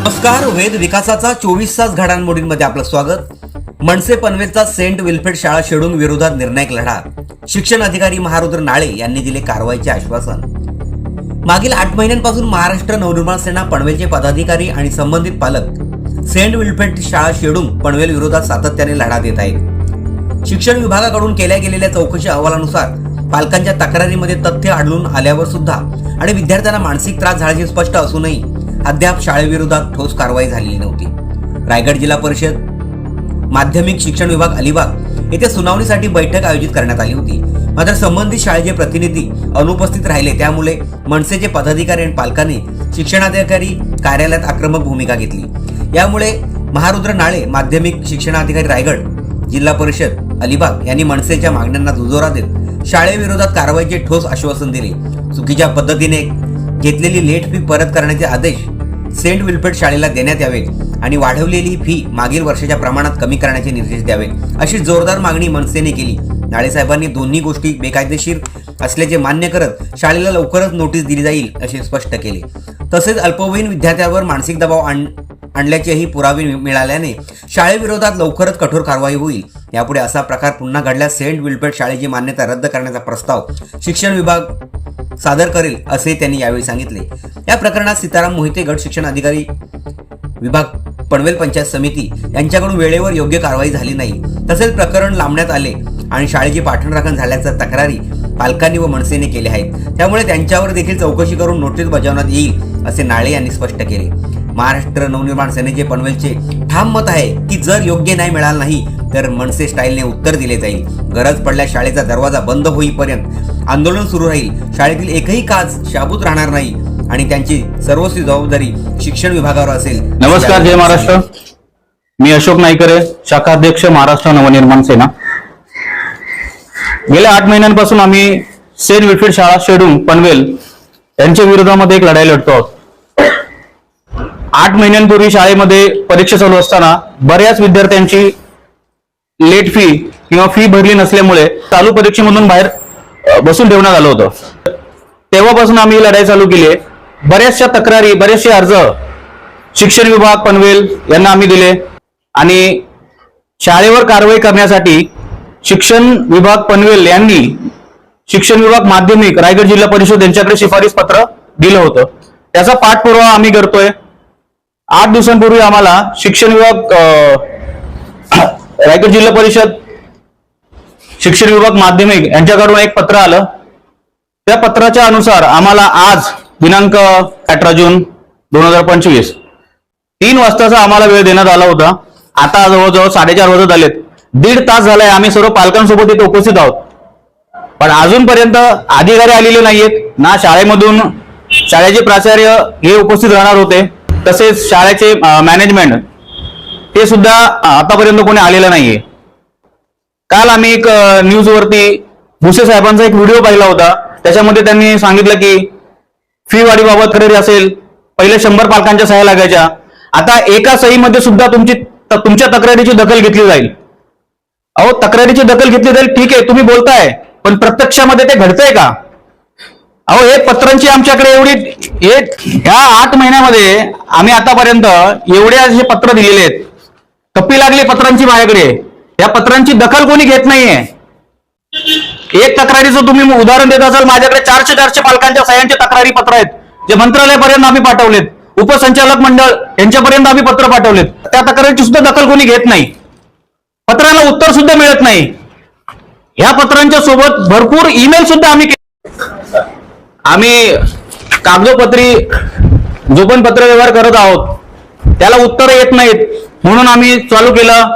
नमस्कार वेद विकासाचा चोवीस तास घडामोडींमध्ये आपलं स्वागत. मनसे पनवेलचा सेंट विल्फ्रेड शाळा शेडून विरोधात निर्णायक लढा. शिक्षण अधिकारी महारुद्र नाळे यांनी दिले कारवाईचे आश्वासन. मागील आठ महिन्यांपासून महाराष्ट्र नवनिर्माण सेना पनवेलचे पदाधिकारी आणि संबंधित पालक सेंट विल्फ्रेड शाळा शेडून पनवेल विरोधात सातत्याने लढा देत आहेत. शिक्षण विभागाकडून केल्या गेलेल्या चौकशी अहवालानुसार पालकांच्या तक्रारीमध्ये तथ्य आढळून आल्यावर सुद्धा आणि विद्यार्थ्यांना मानसिक त्रास झाल्याचे स्पष्ट असूनही अद्याप शाळेविरोधात ठोस कारवाई झालेली नव्हती. रायगड जिल्हा परिषद माध्यमिक शिक्षण विभाग अलिबाग येथे सुनावणीसाठी बैठक आयोजित करण्यात आली होती. मात्र संबंधित शाळेचे प्रतिनिधी अनुपस्थित राहिले. त्यामुळे मनसेचे पदाधिकारी आणि पालकांनी शिक्षणाधिकारी कार्यालयात आक्रमक भूमिका घेतली. यामुळे महारुद्र नाळे माध्यमिक शिक्षणाधिकारी रायगड जिल्हा परिषद अलिबाग यांनी मनसेच्या मागण्यांना दुजोरा देत शाळेविरोधात कारवाईचे ठोस आश्वासन दिले. चुकीच्या पद्धतीने घेतलेली लेट फी परत करण्याचे आदेश सेंट विल्फ्रेड शाळेला देण्यात यावे आणि वाढवलेली फी मागील वर्षाच्या प्रमाणात कमी करण्याचे निर्देश द्यावे. अशी जोरदार मागणी मनसेने केली. नाळेसाहेबांनी दोन्ही गोष्टी बेकायदेशीर असल्याचे मान्य करत शाळेला लवकरच नोटीस दिली जाईल असे स्पष्ट केले. तसेच अल्पवयीन विद्यार्थ्यावर मानसिक दबाव आण आणल्याचेही पुरावे मिळाल्याने शाळेविरोधात लवकरच कठोर कारवाई होईल. यापुढे असा प्रकार पुन्हा घडल्यास सेंट विल्फेड शाळेची मान्यता रद्द करण्याचा प्रस्ताव शिक्षण विभाग सादर करेल असे त्यांनी यावेळी सांगितले. या प्रकरणात सीताराम मोहिते गट शिक्षण अधिकारी विभाग पनवेल पंचायत समिती यांच्याकडून वेळेवर योग्य कारवाई झाली नाही. तसेच प्रकरण लांबण्यात आले आणि शाळेची पाठणराखण झाल्याच्या तक्रारी पालकांनी व मनसेने केल्या आहेत. त्यामुळे त्यांच्यावर देखील चौकशी करून नोटीस बजावण्यात येईल असे नाळे यांनी स्पष्ट केले. महाराष्ट्र नवनिर्माण सेनेचे पनवेलचे ठाम मत आहे की जर योग्य न्याय मिळाला नाही तर मनसे स्टाईलने उत्तर दिले जाईल. गरज पडल्यास शाळेचा दरवाजा बंद होईपर्यंत आंदोलन सुरू राहील. शाळेतील एकही काज शाबूत राहणार नाही आणि त्यांची सर्वस्वी जबाबदारी शिक्षण विभागावर असेल. नमस्कार जय महाराष्ट्र. मी अशोक नाईकरे शाखाध्यक्ष महाराष्ट्र नवनिर्माण सेना. गेल्या आठ महिन्यांपासून आम्ही सेंट विल्फ्रेड शाळा शेडून पनवेल यांच्या विरोधामध्ये एक लढाई लढतो आहोत. आठ महिन्यांपूर्वी शाळेमध्ये परीक्षा चालू असताना बऱ्याच विद्यार्थ्यांची लेट फी किंवा फी भरली नसल्यामुळे चालू परीक्षेमधून बाहेर बसून ठेवण्यात आलं होतं. तेव्हापासून आम्ही ही लढाई चालू केली आहे. बऱ्याचशा तक्रारी बरेचसे अर्ज शिक्षण विभाग पनवेल यांना आम्ही दिले. आणि शाळेवर कारवाई करण्यासाठी शिक्षण विभाग पनवेल यांनी शिक्षण विभाग माध्यमिक रायगड जिल्हा परिषद यांच्याकडे शिफारस पत्र दिलं होतं. त्याचा पाठपुरावा आम्ही करतोय. आठ दिवसांपूर्वी आम्हाला शिक्षण विभाग रायगड जिल्हा परिषद शिक्षण विभाग माध्यमिक यांच्याकडून एक पत्र आलं. त्या पत्राच्या अनुसार आम्हाला आज दिनांक अठरा जून दोन हजार पंचवीस तीन वाजताचा आम्हाला वेळ देण्यात आला होता. आता जवळजवळ साडेचार वाजत आलेत दीड तास झालाय आम्ही सर्व पालकांसोबत इथे उपस्थित आहोत. पण अजूनपर्यंत अधिकारी आलेले नाहीयेत. ना शाळेमधून शाळेचे प्राचार्य हे उपस्थित राहणार होते. तसेच शाळेचे मॅनेजमेंट ते सुद्धा आतापर्यंत कोणी आलेलं नाहीये. काल आम्ही एक न्यूजवरती भुसे साहेबांचा एक व्हिडिओ पाहिला होता. त्याच्यामध्ये त्यांनी सांगितलं की फी वाढीबाबत खरेदी असेल पहिले शंभर पालकांच्या सह्या लागायच्या. आता एका सहीमध्ये सुद्धा तुमची त- तुमच्या तक्रारीची दखल घेतली जाईल. अहो तक्रारीची दखल घेतली जाईल ठीक आहे तुम्ही बोलताय पण प्रत्यक्षामध्ये ते घडतंय का? अहो हे पत्रांची आमच्याकडे एवढी हे ह्या आठ महिन्यामध्ये आम्ही आतापर्यंत एवढे असे पत्र दिलेले आहेत. कप्पी लागली पत्रांची माझ्याकडे. या पत्रांची दखल कोणी घेत नाहीये. एक तक्रारीचं तुम्ही उदाहरण देत असाल माझ्याकडे चारशे चारशे पालकांच्या सह्यांचे तक्रारी पत्र आहेत जे मंत्रालयापर्यंत आम्ही पाठवलेत. उपसंचालक मंडळ यांच्यापर्यंत आम्ही पत्र पाठवलेत. त्या तक्रारीची सुद्धा दखल कोणी घेत नाही. पत्राला उत्तर सुद्धा मिळत नाही. ह्या पत्रांच्या सोबत भरपूर ईमेल सुद्धा आम्ही के- आम्ही कागदोपत्री जो पण पत्रव्यवहार करत आहोत. त्याला उत्तर येत नाहीत. म्हणून आम्ही चालू केलं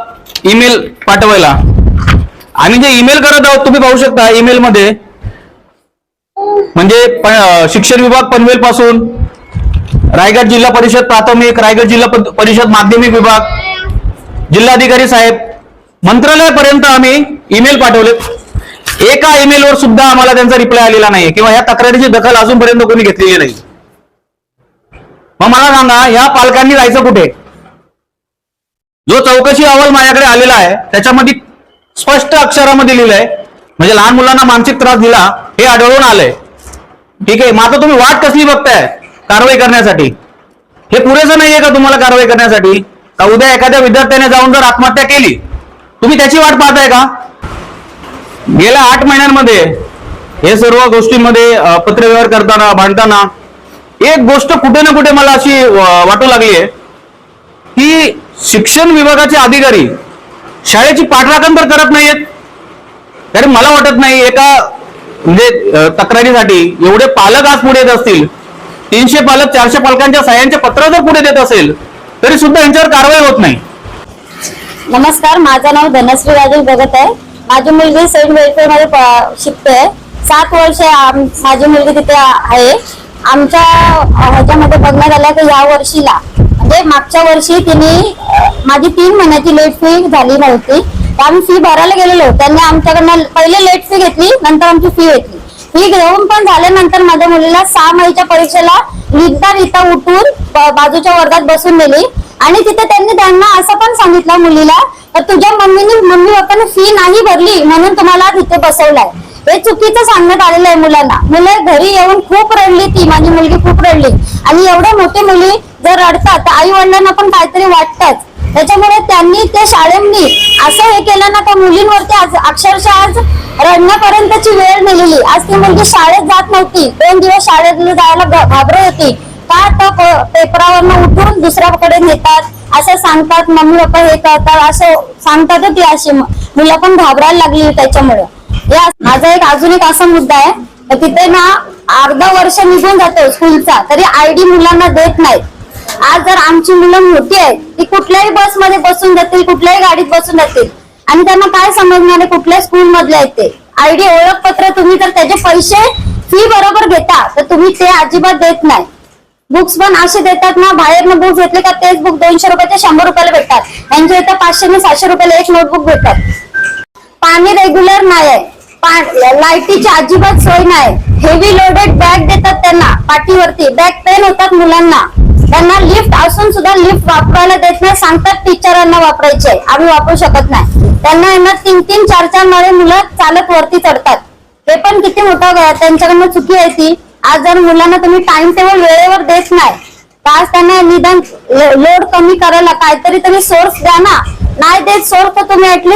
ईमेल पाठवायला. आम्ही जे ईमेल करत आहोत तुम्ही पाहू शकता ईमेल मध्ये म्हणजे शिक्षण विभाग पनवेल पासून रायगड जिल्हा परिषद प्राथमिक रायगड जिल्हा परिषद माध्यमिक विभाग जिल्हाधिकारी साहेब मंत्रालयापर्यंत आम्ही ईमेल पाठवले. एका ईमेलवर सुद्धा आम्हाला त्यांचा रिप्लाय आलेला नाही किंवा या तक्रारीची दखल अजूनपर्यंत कोणी घेतलेली नाही. मग मला सांगा ह्या पालकांनी जायचं कुठे? जो चौकशी अहवाल माझ्याकडे आलेला आहे त्याच्यामध्ये स्पष्ट अक्षरामध्ये लिहिलंय. म्हणजे लहान मुलांना मानसिक त्रास दिला हे आढळून आलंय. ठीक आहे? मात्र तुम्ही वाट कसली बघताय कारवाई करण्यासाठी? हे पुरेसं नाहीये का तुम्हाला कारवाई करण्यासाठी? का उद्या एखाद्या विद्यार्थ्याने जाऊन जर आत्महत्या केली? तुम्ही त्याची वाट पाहताय का? गेल्या आठ महिन्यांमध्ये हे सर्व गोष्टींमध्ये पत्रव्यवहार करताना भांडताना एक गोष्ट कुठे ना कुठे मला अशी वाटू लागली आहे की शिक्षण विभागाचे अधिकारी शाळेची पाठराखण तर करत नाहीयेत. कारण मला वाटत नाही एका म्हणजे तक्रारीसाठी एवढे पालक आज पुढे येत असतील तीनशे पालक चारशे पालकांच्या सह्यांचे पत्र जर पुढे देत असेल तरी सुद्धा यांच्यावर कारवाई होत नाही. नमस्कार माझं नाव धनश्री राजेश भगत आहे. माझी मुलगी सेंट वेलफेअरमध्ये शिकते सात वर्ष आम- माझी मुलगी तिथे आहे. आमच्या ह्याच्यामध्ये बघण्यात आलं की या वर्षीला म्हणजे मागच्या वर्षी तिने माझी तीन महिन्याची लेट फी झाली नव्हती. आम्ही फी भरायला गेलेलो. त्यांनी आमच्याकडनं पहिले लेट फी घेतली नंतर आमची फी घेतली. फी घेऊन पण झाल्यानंतर माझ्या मुलीला सहा महिन्याच्या परीक्षेला लिहिता लिहिता उठून बाजूच्या वर्गात बसून गेली आणि तिथे त्यांनी त्यांना असं पण सांगितलं मुलीला तर तुझ्या मम्मीने मम्मी पप्पाने फी नाही भरली म्हणून तुम्हाला तिथे बसवलाय. हे चुकीचं सांगण्यात आलेलं आहे मुलांना. मुलं घरी येऊन खूप रडली ती माझी मुलगी खूप रडली. आणि एवढ्या मोठी मुली जर रडतात तर आई वडिलांना पण काहीतरी वाटतच. त्याच्यामुळे त्यांनी त्या शाळेंनी असं हे केलं ना त्या मुलींवरती आज अक्षरशः आज रडण्यापर्यंतची वेळ नेलेली. आज ती मुलगी शाळेत जात नव्हती. दोन दिवस शाळेत जायला घाबरत होती. का तर पेपरावरनं उठून दुसऱ्याकडे नेतात असं सांगतात मम्मी पप्पा हे करतात असं सांगतात ती अशी मुलं पण घाबरायला लागली त्याच्यामुळे. या माझा एक अजून एक असा मुद्दा आहे. तिथे ना अर्धा वर्ष निघून जातो स्कूलचा. तरी आयडी मुलांना देत नाहीत. आज जर आमची मुलं मोठी आहेत ती कुठल्याही बसमध्ये बसून जातील कुठल्याही गाडीत बसून जातील. आणि त्यांना काय समजणार आहे कुठल्या स्कूल मधले आहेत ते? आयडी ओळखपत्र तुम्ही जर त्याचे पैसे फी बरोबर घेता तर तुम्ही ते अजिबात देत नाही. बुक्स पण असे देतात ना बाहेरनं बुक्स घेतले का तेच बुक दोनशे रुपयाचे शंभर रुपयाला भेटतात. त्यांच्या इथं पाचशे ने सातशे रुपयाला एक नोटबुक भेटतात. पाणी रेग्युलर नाही आहे. लाईटीची अजिबात सोय नाही. हेवी लोडेड बॅग देतात त्यांना पाठीवरती. बॅग पेन होतात मुलांना. त्यांना लिफ्ट असून सुद्धा लिफ्ट वापरायला देत नाही सांगतात टीचरांना वापरायचे. आम्ही वापरू शकत नाही. त्यांना यांना तीन तीन चार चार माळे मुलं चालत वरती चढतात. हे पण किती मोठं ग- त्यांच्याकडनं चुकी आहे ती. आज जर मुलांना तुम्ही टाइम टेबल वेळेवर देत नाही तर आज त्यांना निदान लोड कमी करायला काहीतरी तुम्ही सोर्स द्या ना. नाही देत सोर्स तर तुम्ही ऍटलीस्ट